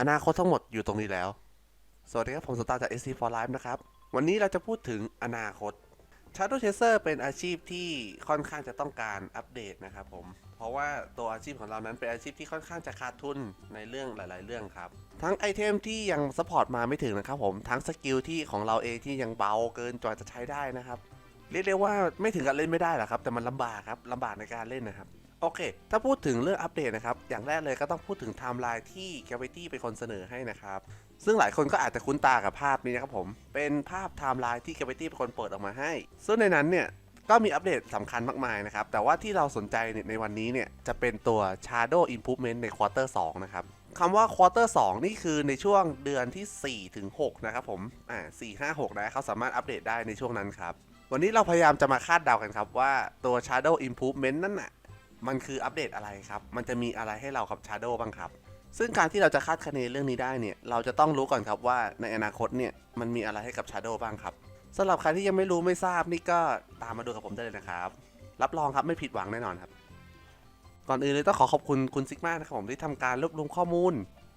อนาคตทั้งหมดอยู่ตรงนี้แล้ว สวัสดีครับ ผมสตาร์จาก SC for Life นะครับ วันนี้เราจะพูดถึงอนาคต Shadow Chaser เป็นอาชีพที่ค่อนข้างจะต้องการอัปเดตนะครับผม เพราะว่าตัวอาชีพของเรานั้นเป็นอาชีพที่ค่อนข้างจะขาดทุนในเรื่องหลาย ๆ เรื่องครับ ทั้งไอเทมที่ยังสปอร์ตมาไม่ถึงนะครับผม ทั้งสกิลที่ของเราเองที่ยังเบาเกินจนจะใช้ได้นะครับ เรียกได้ว่าไม่ถึงกับเล่นไม่ได้หรอกครับ แต่มันลำบากครับลำบากในการเล่นนะครับ โอเค ถ้าพูดถึงเรื่องอัปเดตนะครับ อย่างแรกเลยก็ต้องพูดถึงไทม์ไลน์ที่ Gravity เป็นคนเสนอให้นะครับ ซึ่งหลายคนก็อาจจะคุ้นตากับภาพนี้นะครับผม เป็นภาพไทม์ไลน์ที่ Gravity เป็นคนเปิดออกมาให้ ซึ่งในนั้นเนี่ยก็มีอัปเดตสำคัญมากมายนะครับ แต่ว่าที่เราสนใจเนี่ยในวันนี้เนี่ย จะเป็นตัว Shadow Improvement ในควอเตอร์2นะครับคำว่าควอเตอร์2นี่คือในช่วงเดือนที่ 4 ถึง 6 นะครับผม อ่า4 5 6 นะเขาสามารถอัปเดตได้ในช่วงนั้นครับ วันนี้เราพยายามจะมาคาดเดากันครับว่าตัว Shadow Improvement นั่นน่ะ มันคืออัปเดตอะไรครับ มันจะมีอะไรให้เรากับ Shadow บ้างครับ ซึ่งการที่เราจะคาดคะเนเรื่องนี้ได้เนี่ย เราจะต้องรู้ก่อนครับว่าในอนาคตเนี่ยมันมีอะไรให้กับ Shadow บ้างครับสำหรับใครที่ยังไม่รู้ไม่ทราบนี่ก็ตามมาดูกับผมได้เลยนะครับ รับรองครับไม่ผิดหวังแน่นอนครับ ก่อนอื่นเลยต้องขอขอบคุณคุณซิกมานะครับผมที่ทำการรวบรวมข้อมูล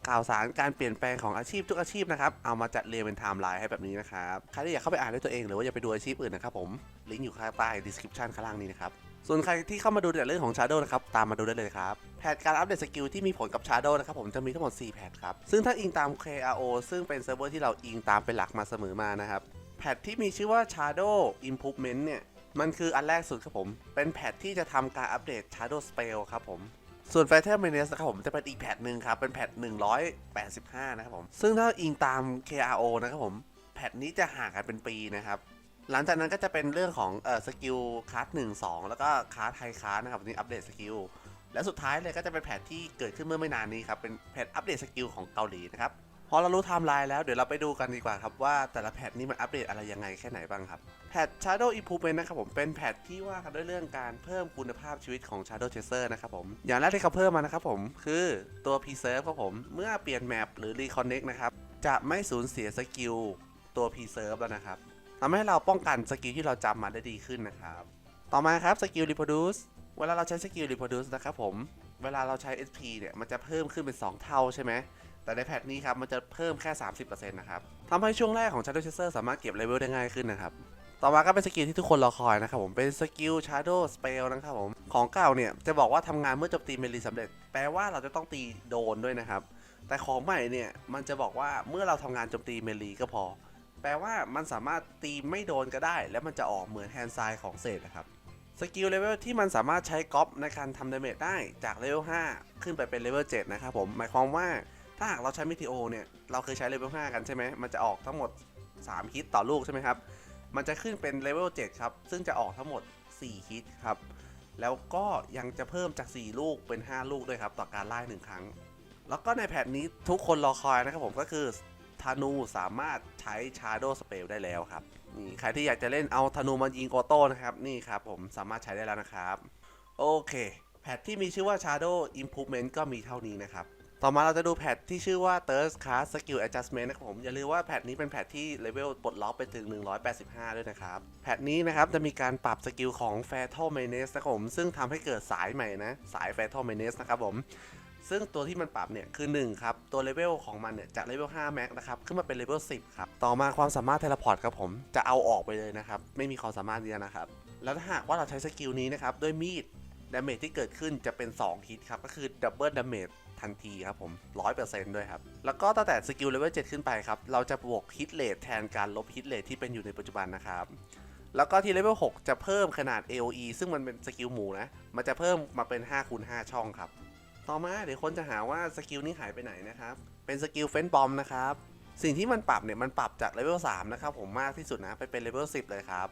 ข่าวสารการเปลี่ยนแปลงของอาชีพทุกอาชีพนะครับ เอามาจัดเรียงเป็นไทม์ไลน์ให้แบบนี้นะครับ ใครที่อยากเข้าไปอ่านด้วยตัวเองหรือว่าอยากไปดูอาชีพอื่นนะครับผม ลิงก์อยู่ข้างใต้ description ข้างล่างนี้นะครับ ส่วนใครที่เข้ามาดูแต่เรื่องของ Shadow นะครับ ตามมาดูได้เลยครับ แพทการอัปเดตสกิลที่มีผลกับ Shadow นะครับผมจะมีทั้งหมด 4 แพทครับ ซึ่งถ้าอิงตาม KRO ซึ่งเป็นเซิร์ฟเวอร์ที่เราอิงตามเป็นหลักมาเสมอมานะครับ แพทที่มีชื่อว่า Shadow Improvement เนี่ย มันคืออันแรกสุดครับผม เป็นแพทที่จะทำการอัปเดต Shadow Spell ครับผมส่วน Fatal Menace นะครับผมจะเป็นอีกแพทหนึ่งครับ เป็นแพท185 นะครับผม ซึ่งถ้าอิงตาม KRO นะครับผม แพทนี้จะห่างกันเป็นปีนะครับ หลังจากนั้นก็จะเป็นเรื่องของเอ่อสกิลคลาสหนึ่งสองแล้วก็คลาสไฮคลาสนะครับวันนี้อัปเดตสกิลและสุดท้ายเลยก็จะเป็นแพทที่เกิดขึ้นเมื่อไม่นานนี้ครับเป็นแพทอัปเดตสกิลของเกาหลีนะครับพอเรารู้ไทม์ไลน์แล้วเดี๋ยวเราไปดูกันดีกว่าครับว่าแต่ละแพทนี้มันอัปเดตอะไรยังไงแค่ไหนบ้างครับแพท Shadow Improvement นะครับผมเป็นแพทที่ว่ากันด้วยเรื่องการเพิ่มคุณภาพชีวิตของ Shadow Chaser นะครับผมอย่างแรกที่เขาเพิ่มมานะครับผมคือตัว Preserve ครับผมเมื่อเปลี่ยนแมปหรือ Reconnect นะครับจะไม่สูญเสียสกิลตัว Preserve แล้วนะครับ ทำให้เราป้องกันสกิลที่เราจำมาได้ดีขึ้นนะครับ ต่อมาครับสกิล reproduce เวลาเราใช้สกิล reproduce นะครับผม เวลาเราใช้ SP เนี่ยมันจะเพิ่มขึ้นเป็น 2 เท่าใช่ไหม แต่ในแพทนี้ครับมันจะเพิ่มแค่ 30%นะครับทำให้ช่วงแรกของ Shadow Chaser สามารถเก็บเลเวลได้ง่ายขึ้นนะครับ ต่อมาก็เป็นสกิลที่ทุกคนรอคอยนะครับผม เป็นสกิล Shadow Spell นะครับผม ของเก่าเนี่ยจะบอกว่าทำงานเมื่อโจมตีเมลีสำเร็จ แปลว่าเราจะต้องตีโดนด้วยนะครับ แต่ของใหม่เนี่ยมันจะบอกว่าเมื่อเราทำงานจมตีเมลีก็พอ แปลว่ามันสามารถตีไม่โดนก็ได้ แล้วมันจะออกเหมือนแฮนด์ไซด์ของเศษนะครับสกิลเลเวลที่มันสามารถใช้ก๊อปในการทำดาเมจได้จากเลเวล5ขึ้นไปเป็นเลเวล7นะครับผมหมายความว่าถ้าหากเราใช้มิทิโอเนี่ยเราเคยใช้เลเวล5กันใช่ไหมมันจะออกทั้งหมด 3 ฮิตต่อลูกใช่ไหมครับ มันจะขึ้นเป็นเลเวล7ครับ ซึ่งจะออกทั้งหมด 4 ฮิตครับ แล้วก็ยังจะเพิ่มจาก 4 ลูกเป็น 5 ลูกด้วยครับ ต่อการไล่หนึ่งครั้ง แล้วก็ในแพทนี้ทุกคนรอคอยนะครับผมก็คือ ธนูสามารถใช้ Shadow Spell ได้แล้วครับนี่ใครที่อยากจะเล่นเอาธนูมายิงออโต้นะครับนี่ครับผมสามารถใช้ได้แล้วนะครับโอเคแพทที่มีชื่อว่า Shadow Improvement ก็มีเท่านี้นะครับต่อมาเราจะดูแพทที่ชื่อว่า Third Class Skill Adjustment นะครับผมอย่าลืมว่าแพทนี้เป็นแพทที่เลเวลปลดล็อกไปถึง 185 ด้วยนะครับ แพทนี้นะครับจะมีการปรับสกิลของ Fatal Menace นะครับผมซึ่งทำให้เกิดสายใหม่นะ สาย Fatal Menace นะครับผม ซึ่งตัวที่มันปรับเนี่ยคือ1ครับตัวเลเวลของมันเนี่ยจากเลเวล5 Max นะครับขึ้นมาเป็นเลเวล10ครับต่อมาความสามารถเทเลพอร์ตครับผมจะเอาออกไปเลยนะครับไม่มีความสามารถนี้นะครับแล้วถ้าหากว่าเราใช้สกิลนี้นะครับด้วยมีดดาเมจที่เกิดขึ้นจะเป็น2ฮิตครับก็คือดับเบิลดาเมจทันทีครับผม 100%ด้วยครับ แล้วก็ตั้งแต่สกิลเลเวล7ขึ้นไปครับ เราจะบวกฮิตเลทแทนการลบฮิตเลทที่เป็นอยู่ในปัจจุบันนะครับ แล้วก็ที่เลเวล6จะเพิ่มขนาด AOE ซึ่งมันเป็นสกิลหมูนะ มันจะเพิ่มมาเป็น5คูณ5ช่องครับ ต่อมาเดี๋ยวคนจะหาว่าสกิลนี้หายไปไหนนะครับ เป็นสกิลเฟนบอมนะครับ สิ่งที่มันปรับเนี่ยมันปรับจากเลเวล3นะครับผมมากที่สุดนะไปเป็นเลเวล10 เลยครับ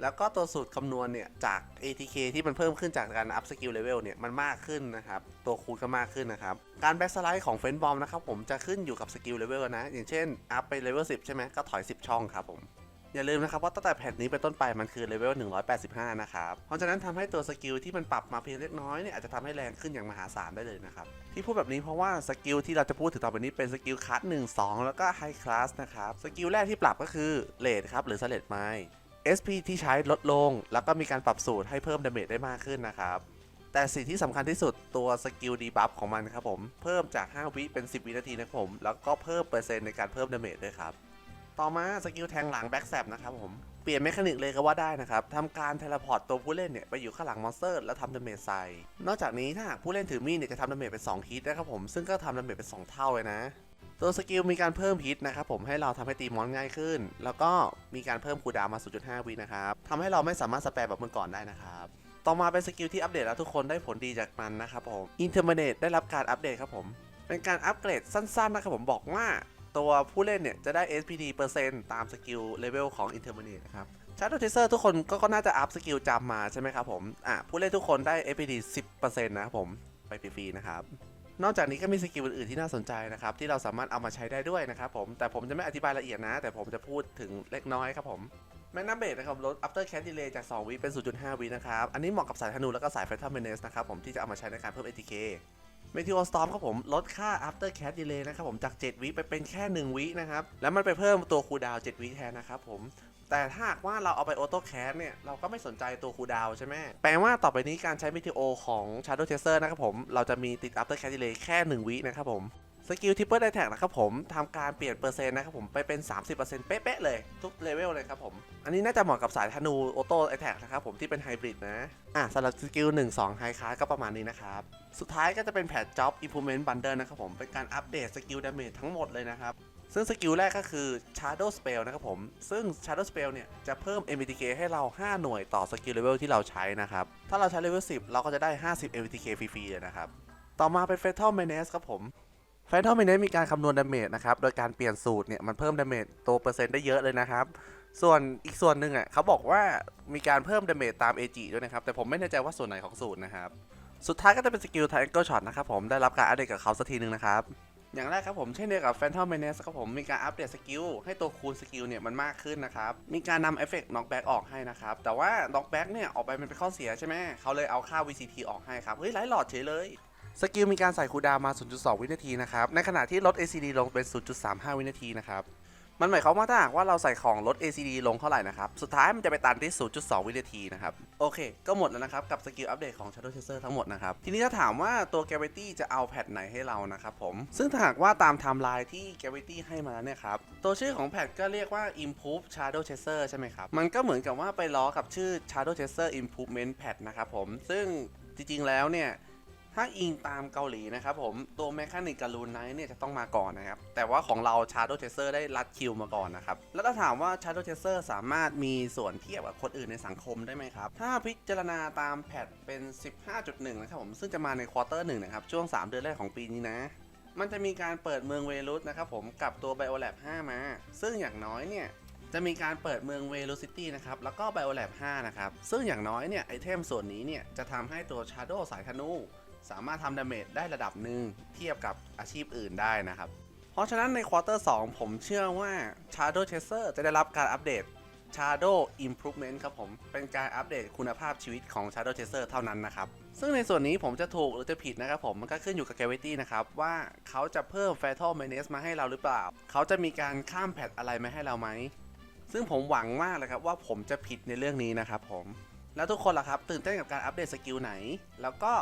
แล้วก็ตัวสูตรคำนวณเนี่ยจาก ATK ที่มันเพิ่มขึ้นจากการอัพสกิลเลเวลเนี่ยมันมากขึ้นนะครับ ตัวคูณก็มากขึ้นนะครับ การแบ็กสไลด์ของเฟนบอมนะครับผมจะขึ้นอยู่กับสกิลเลเวลนะ อย่างเช่นอัพไปเลเวล10 ใช่ไหมก็ถอย 10 ช่องครับผม อย่าลืมนะครับว่าตั้งแต่แพทนี้เป็นต้นไปมันคือเลเวล 185 นะครับ เพราะฉะนั้นทำให้ตัวสกิลที่มันปรับมาเพียงเล็กน้อยเนี่ยอาจจะทำให้แรงขึ้นอย่างมหาศาลได้เลยนะครับ ที่พูดแบบนี้เพราะว่าสกิลที่เราจะพูดถึงต่อไปนี้เป็นสกิลคัส1 2แล้วก็ไฮคลาสนะครับ สกิลแรกที่ปรับก็คือเลดครับหรือสเลดไม้ SP ที่ใช้ลดลง แล้วก็มีการปรับสูตรให้เพิ่มดาเมจได้มากขึ้นนะครับแต่สิ่งที่สำคัญที่สุดตัวสกิลดีบัฟของมันครับผม เพิ่มจาก 5 วิเป็น 10 วินาทีนะครับผม แล้วก็เพิ่มเปอร์เซ็นต์ในการเพิ่มดาเมจด้วยครับ ต่อมาสกิลแทงหลังแบ็กแซบนะครับผม เปลี่ยนเมคานิกเลยก็ว่าได้นะครับทำการเทเลพอร์ตตัวผู้เล่นเนี่ยไปอยู่ข้างหลังมอนสเตอร์แล้วทำดาเมจใส่ นอกจากนี้ถ้าหากผู้เล่นถือมีดเนี่ยจะทำดาเมจเป็น2ฮิตนะครับผม ซึ่งก็ทำดาเมจเป็น 2 เท่าเลยนะ ตัวสกิลมีการเพิ่มฮิตนะครับผมให้เราทำให้ตีมอนง่ายขึ้น แล้วก็มีการเพิ่มคูดาวมา 0.5 วินะครับทำให้เราไม่สามารถสแปมแบบเมื่อก่อนได้นะครับต่อมาเป็นสกิลที่อัปเดตแล้วทุกคนได้ผลดีจากมันนะครับผม Interminate ได้รับการอัปเดตครับผม เป็นการอัปเกรดสั้นๆนะครับผมบอกว่า ตัวผู้เล่นเนี่ยจะได้ SPD เปอร์เซ็นต์ตามสกิลเลเวลของ Interminate นะครับ Shadow Chaser ทุกคนก็ก็น่าจะอัพสกิลจำมาใช่ไหมครับผมอะผู้เล่นทุกคนได้ SPD 10%นะครับผมไปฟรีๆนะครับนอกจากนี้ก็มีสกิลอื่นๆที่น่าสนใจนะครับที่เราสามารถเอามาใช้ได้ด้วยนะครับผมแต่ผมจะไม่อธิบายละเอียดนะ แต่ผมจะพูดถึงเล็กน้อยครับผมแมกนัมเบดนะครับลด after cat delay จาก 2 วิเป็น 0.5 วินะครับ อันนี้เหมาะกับสายธนูแล้วก็สาย phantom menace นะครับผมที่จะเอามาใช้ในการเพิ่ม ATK Meteor Storm ครับผมลดค่า after cat delay นะครับผมจาก 7 วิไปเป็นแค่ 1 วินะครับ แล้วมันไปเพิ่มตัวคูดาว 7 วิแทนนะครับผมแต่ถ้าหากว่าเราเอาไปออโต้แคสเนี่ย เราก็ไม่สนใจตัวคูดาวใช่ไหมแปลว่าต่อไปนี้การใช้ Meteor ของ Shadow Chaser นะครับผม เราจะมีติด after cat delay แค่ 1 วินะครับผม สกิลทิปเปิลไดแท็กนะครับผมทำการเปลี่ยนเปอร์เซ็นต์นะครับผมไปเป็น 30%เป๊ะๆเลยทุกเลเวลเลยครับผม อันนี้น่าจะเหมาะกับสายธนูออโต้ไอแท็กนะครับผมที่เป็นไฮบริดนะอะสำหรับสกิล1 2ไฮคลาสก็ประมาณนี้นะครับ สุดท้ายก็จะเป็นแพทจ็อบ improvement bundle นะครับผมเป็นการอัปเดตสกิลดาเมจทั้งหมดเลยนะครับซึ่งสกิลแรกก็คือ Shadow Spell นะครับผม ซึ่ง Shadow Spell เนี่ย จะเพิ่ม MBTK ให้เรา 5 หน่วยต่อสกิลเลเวลที่เราใช้นะครับ ถ้าเราใช้เลเวล 10 เราก็จะได้ 50 MBTK ฟรีๆเลยนะครับ ต่อมาเป็น Fatal Menace ครับผม แฟนทอมมินเนมีการคำนวณดาเมจนะครับ โดยการเปลี่ยนสูตรเนี่ยมันเพิ่มดาเมจตัวเปอร์เซ็นต์ได้เยอะเลยนะครับ ส่วนอีกส่วนหนึ่งอะเขาบอกว่ามีการเพิ่มดาเมจตาม AG ด้วยนะครับ แต่ผมไม่แน่ใจว่าส่วนไหนของสูตรนะครับ สุดท้ายก็จะเป็นสกิล Triangle Shot นะครับผม ได้รับการอัปเดตกับเขาสักทีหนึ่งนะครับ อย่างแรกครับผมเช่นเดียวกับ Phantom Menace ครับผมมีการอัปเดตสกิลให้ตัวคูณสกิลเนี่ยมันมากขึ้นนะครับ มีการนำเอฟเฟกต์ knockback ออกให้นะครับ แต่ว่า knockback เนี่ยออกไปมันเป็นข้อเสียใช่ไหมเขาเลยเอาค่า VCT ออกให้ครับ เฮ้ยไร้หลอดเฉยเลย สกิลมีการใส่คูดามา 0.2 วินาทีนะครับ ในขณะที่ลด ACD ลงเป็น 0.35 วินาทีนะครับ มันหมายความว่าถ้าหากว่าเราใส่ของลด ACD ลงเท่าไหร่นะครับ สุดท้ายมันจะไปตันที่ 0.2 วินาทีนะครับ โอเค ก็หมดแล้วนะครับ กับสกิลอัปเดตของ Shadow Chaser ทั้งหมดนะครับ ทีนี้ถ้าถามว่าตัว Gravity จะเอาแพทไหนให้เรานะครับผม ซึ่งถ้าหากว่าตามไทม์ไลน์ที่ Gravity ให้มาเนี่ยครับ ตัวชื่อของแพทก็เรียกว่า Improve Shadow Chaser ใช่ไหมครับ มันก็เหมือนกับว่าไปล้อกับชื่อ Shadow Chaser Improvement Patch นะครับผม ซึ่งจริงๆแล้วเนี่ย ถ้าอิงตามเกาหลีนะครับผมตัวแมคานิกกับลูนไนท์เนี่ยจะต้องมาก่อนนะครับ แต่ว่าของเรา Shadow Chaser ได้รัดคิวมาก่อนนะครับ แล้วถ้าถามว่า Shadow Chaser สามารถมีส่วนเทียบกับคนอื่นในสังคมได้ไหมครับ ถ้าพิจารณาตามแพทเป็น 15.1 นะครับผม ซึ่งจะมาในควอเตอร์หนึ่งนะครับ ช่วง 3 เดือนแรกของปีนี้นะมันจะมีการเปิดเมืองเวลุสนะครับผมกับตัว Biolab 5มา ซึ่งอย่างน้อยเนี่ยจะมีการเปิดเมืองเวลูซิตี้นะครับ แล้วก็ Biolab 5นะครับ ซึ่งอย่างน้อยเนี่ยไอเทมส่วนนี้เนี่ยจะทำให้ตัว Shadow สายธนู สามารถทำดาเมจได้ระดับหนึ่งเทียบกับอาชีพอื่นได้นะครับ เพราะฉะนั้นในควอเตอร์2ผมเชื่อว่า Shadow Chaser จะได้รับการอัปเดต Shadow Improvement ครับผม เป็นการอัปเดตคุณภาพชีวิตของ Shadow Chaser เท่านั้นนะครับ ซึ่งในส่วนนี้ผมจะถูกหรือจะผิดนะครับผม มันก็ขึ้นอยู่กับ Gravity นะครับ ว่าเขาจะเพิ่ม Fatal Menace มาให้เราหรือเปล่า เขาจะมีการข้ามแพทอะไรมาให้เราไหม ซึ่งผมหวังมากเลยครับว่าผมจะผิดในเรื่องนี้นะครับผม แล้วทุกคนล่ะครับตื่นเต้นกับการอัปเดตสกิลไหน แล้วก็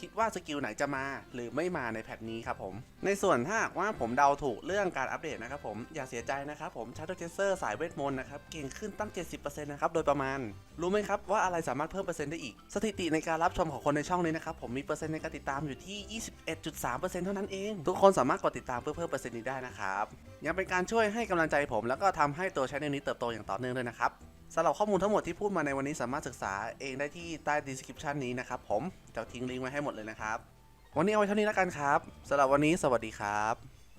คิดว่าสกิลไหนจะมา หรือไม่มาในแพทนี้ครับผม ในส่วนถ้าหากว่าผมเดาถูกเรื่องการอัปเดตนะครับผมอย่าเสียใจนะครับผม Shadow Chaser สายเวทมนต์นะครับเก่งขึ้นตั้ง 70%นะครับโดยประมาณ รู้ไหมครับว่าอะไรสามารถเพิ่มเปอร์เซ็นต์ได้อีก สถิติในการรับชมของคนในช่องนี้นะครับผมมีเปอร์เซ็นต์ในการติดตามอยู่ที่ 21.3%เท่านั้นเอง ทุกคนสามารถกดติดตามเพื่อเพิ่มเปอร์เซ็นต์นี้ได้นะครับยังเป็นการช่วยให้กำลังใจผม แล้วก็ทำให้ตัวช anel นี้เติบโตอย่างต่อเนื่องด้วยนะครับ สำหรับข้อมูลทั้งหมดที่พูดมาในวันนี้สามารถศึกษาเองได้ที่ใต้ description นี้นะครับผมจะทิ้งลิงก์ไว้ให้หมดเลยนะครับ วันนี้เอาไว้เท่านี้แล้วกันครับสำหรับวันนี้สวัสดีครับ